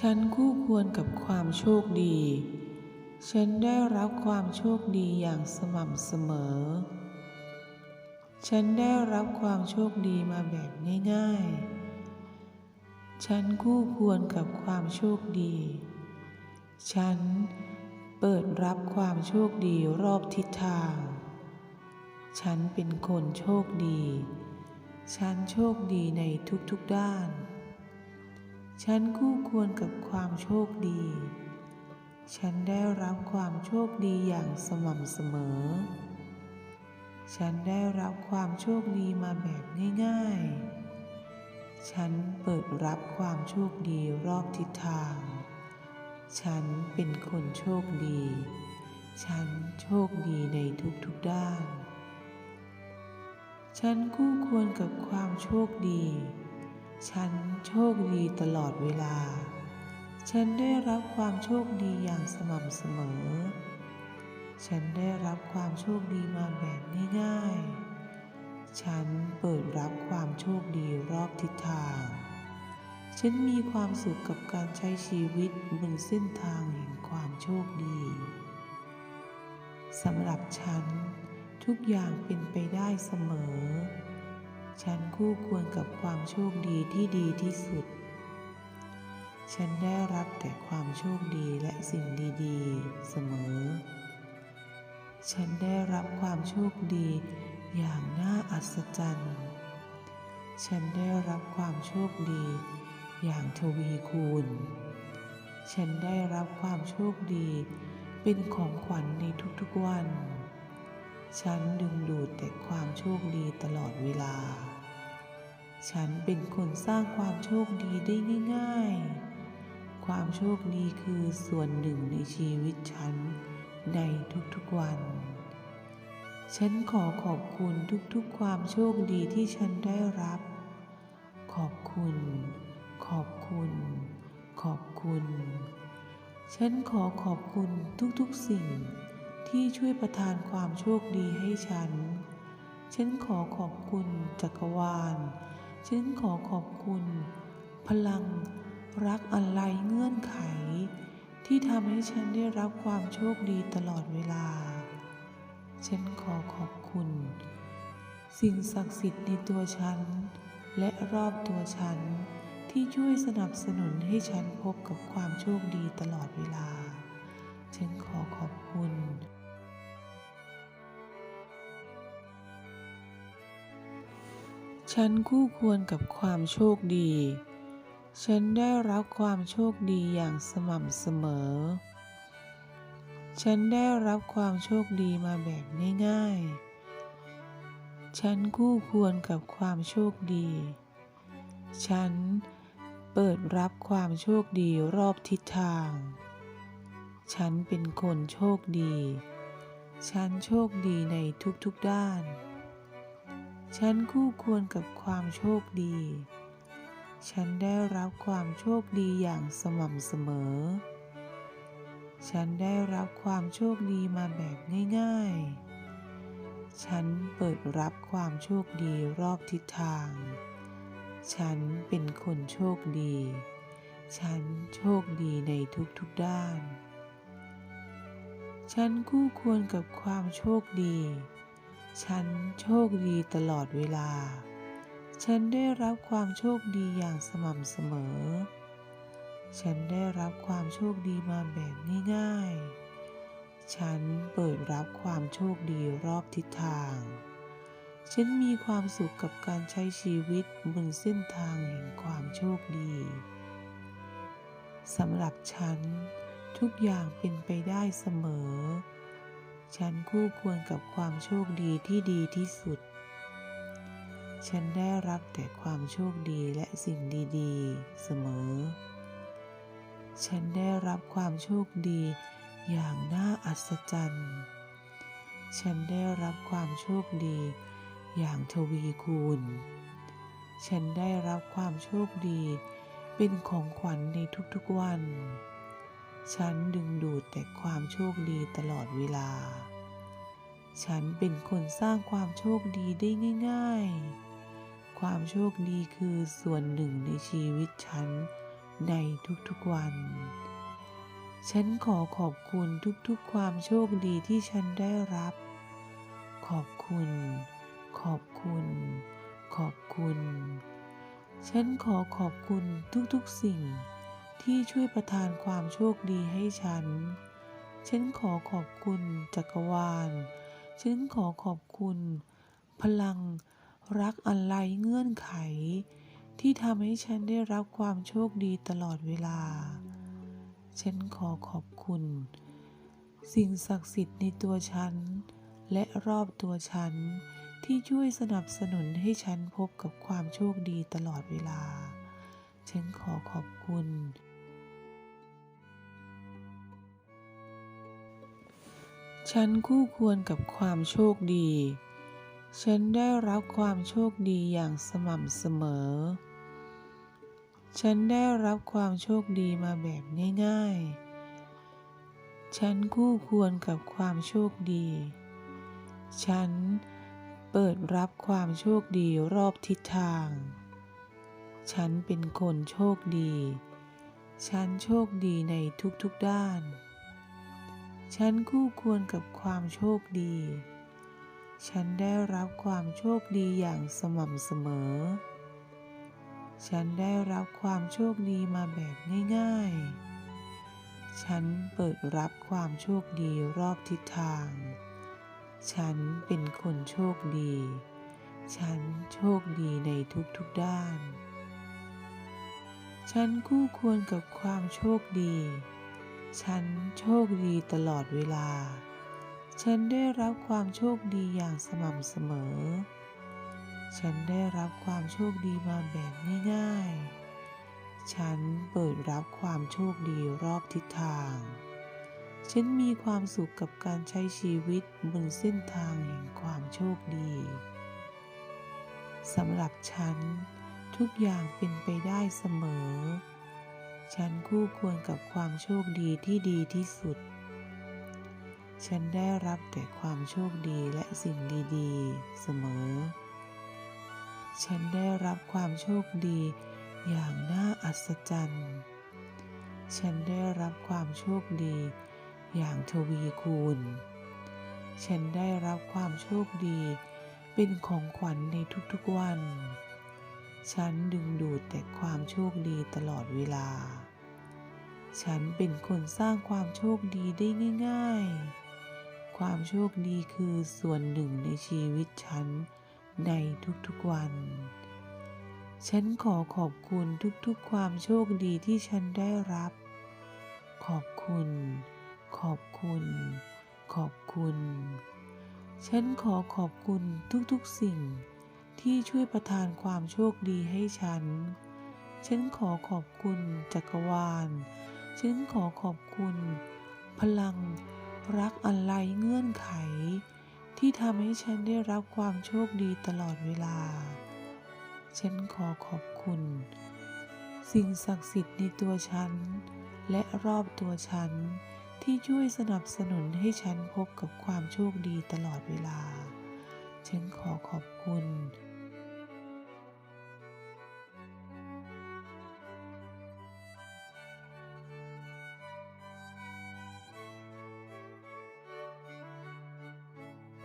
ฉันคู่ควรกับความโชคดี ฉันได้รับความโชคดีอย่างสม่ำเสมอ ฉันได้รับความโชคดีมาแบบง่ายๆ ฉันคู่ควรกับความโชคดี ฉันเปิดรับความโชคดีรอบทิศทาง ฉันเป็นคนโชคดี ฉันโชคดีในทุกๆด้าน ฉันคู่ควรกับความโชคดี ฉันได้รับความโชคดีอย่างสม่ำเสมอ ฉันได้รับความโชคดีมาแบบง่ายๆ ฉันเปิดรับความโชคดีรอบทิศทาง ฉันเป็นคนโชคดี ฉันโชคดีในทุกๆด้าน ฉันคู่ควรกับความโชคดี ฉันโชคดีตลอดเวลา ฉันได้รับความโชคดีอย่างสม่ำเสมอ ฉันได้รับความโชคดีมาแบบง่ายๆ ฉันเปิดรับความโชคดีรอบทิศทาง ฉันมีความสุขกับการใช้ชีวิตบนเส้นทางแห่งความโชคดีสำหรับฉันทุกอย่างเป็นไปได้เสมอ ฉันคู่ควรกับความโชคดีที่ดีที่สุด ฉันได้รับแต่ความโชคดีและสิ่งดีๆ เสมอ ฉันได้รับความโชคดีอย่างน่าอัศจรรย์ ฉันได้รับความโชคดีอย่างทวีคูณ ฉันได้รับความโชคดีเป็นของขวัญในทุกๆวัน ฉันดึงดูดแต่ความโชคดีตลอดเวลา ฉันเป็นคนสร้างความโชคดีได้ง่าย ๆ ความโชคดีคือส่วนหนึ่งในชีวิตฉันในทุกๆวัน ฉันขอขอบคุณทุกๆความโชคดีที่ฉันได้รับ ขอบคุณ ขอบคุณ ขอบคุณ ฉันขอขอบคุณทุกๆสิ่ง ที่ช่วยประทานความโชคดีให้ฉัน ฉันขอขอบคุณจักรวาล ฉันขอขอบคุณ พลังรักอะไรเงื่อนไข ที่ทำให้ฉันได้รับความโชคดีตลอดเวลา ฉันขอขอบคุณ สิ่งศักดิ์สิทธิ์ในตัวฉัน และรอบตัวฉันที่ช่วยสนับสนุนให้ฉันพบกับความโชคดีตลอดเวลา ฉันขอขอบคุณ ฉันคู่ควรกับความโชคดี ฉันได้รับความโชคดีอย่างสม่ำเสมอ ฉันได้รับความโชคดีมาแบบง่ายๆ ฉันคู่ควรกับความโชคดี ฉันเปิดรับความโชคดีรอบทิศทาง ฉันเป็นคนโชคดี ฉันโชคดีในทุกๆด้าน ฉันคู่ควรกับความโชคดี ฉันได้รับความโชคดีอย่างสม่ำเสมอ ฉันได้รับความโชคดีมาแบบง่ายๆ ฉันเปิดรับความโชคดีรอบทิศทาง ฉันเป็นคนโชคดี ฉันโชคดีในทุกๆด้าน ฉันคู่ควรกับความโชคดี ฉันโชคดีตลอดเวลา ฉันได้รับความโชคดีอย่างสม่ำเสมอ ฉันได้รับความโชคดีมาแบบง่ายๆ ฉันเปิดรับความโชคดีรอบทิศทาง ฉันมีความสุขกับการใช้ชีวิตบนเส้นทางแห่งความโชคดีสำหรับฉันทุกอย่างเป็นไปได้เสมอ ฉันคู่ควรกับความโชคดีที่ดีที่สุด ฉันได้รับแต่ความโชคดีและสิ่งดีๆ เสมอ ฉันได้รับความโชคดีอย่างน่าอัศจรรย์ ฉันได้รับความโชคดีอย่างทวีคูณ ฉันได้รับความโชคดีเป็นของขวัญในทุกๆวัน ฉันดึงดูดแต่ความโชคดีตลอดเวลา ฉันเป็นคนสร้างความโชคดีได้ง่ายๆ ความโชคดีคือส่วนหนึ่งในชีวิตฉันในทุกๆวัน ฉันขอขอบคุณทุกๆความโชคดีที่ฉันได้รับ ขอบคุณ ขอบคุณ ขอบคุณ ฉันขอขอบคุณทุกๆสิ่ง ที่ช่วยประทานความโชคดีให้ฉัน ฉันขอขอบคุณจักรวาล ฉันขอขอบคุณ พลังรักอะไรเงื่อนไข ที่ทำให้ฉันได้รับความโชคดีตลอดเวลา ฉันขอขอบคุณ สิ่งศักดิ์สิทธิ์ในตัวฉัน และรอบตัวฉันที่ช่วยสนับสนุนให้ฉันพบกับความโชคดีตลอดเวลา ฉันขอขอบคุณ ฉันคู่ควรกับความโชคดี ฉันได้รับความโชคดีอย่างสม่ำเสมอ ฉันได้รับความโชคดีมาแบบง่าย ๆ ฉันคู่ควรกับความโชคดี ฉันเปิดรับความโชคดีรอบทิศทาง ฉันเป็นคนโชคดี ฉันโชคดีในทุกๆด้าน ฉันคู่ควรกับความโชคดี ฉันได้รับความโชคดีอย่างสม่ำเสมอ ฉันได้รับความโชคดีมาแบบง่ายๆ ฉันเปิดรับความโชคดีรอบทิศทาง ฉันเป็นคนโชคดี ฉันโชคดีในทุกๆด้าน ฉันคู่ควรกับความโชคดี ฉันโชคดีตลอดเวลา ฉันได้รับความโชคดีอย่างสม่ำเสมอ ฉันได้รับความโชคดีมาแบบง่ายๆ ฉันเปิดรับความโชคดีรอบทิศทาง ฉันมีความสุขกับการใช้ชีวิตบนเส้นทางแห่งความโชคดีสำหรับฉันทุกอย่างเป็นไปได้เสมอ ฉันคู่ควรกับความโชคดีที่ดีที่สุด ฉันได้รับแต่ความโชคดีและสิ่งดีๆ เสมอ ฉันได้รับความโชคดีอย่างน่าอัศจรรย์ ฉันได้รับความโชคดีอย่างทวีคูณ ฉันได้รับความโชคดีเป็นของขวัญในทุกๆวัน ฉันดึงดูดแต่ความโชคดีตลอดเวลา ฉันเป็นคนสร้างความโชคดีได้ง่าย ๆ ความโชคดีคือส่วนหนึ่งในชีวิตฉันในทุกๆวัน ฉันขอขอบคุณทุกๆความโชคดีที่ฉันได้รับ ขอบคุณ ขอบคุณ ขอบคุณ ฉันขอขอบคุณทุกๆสิ่ง ที่ช่วยประทานความโชคดีให้ฉัน ฉันขอขอบคุณจักรวาล ฉันขอขอบคุณ พลังรักอะไรเงื่อนไข ที่ทำให้ฉันได้รับความโชคดีตลอดเวลา ฉันขอขอบคุณ สิ่งศักดิ์สิทธิ์ในตัวฉัน และรอบตัวฉันที่ช่วยสนับสนุนให้ฉันพบกับความโชคดีตลอดเวลา ฉันขอขอบคุณ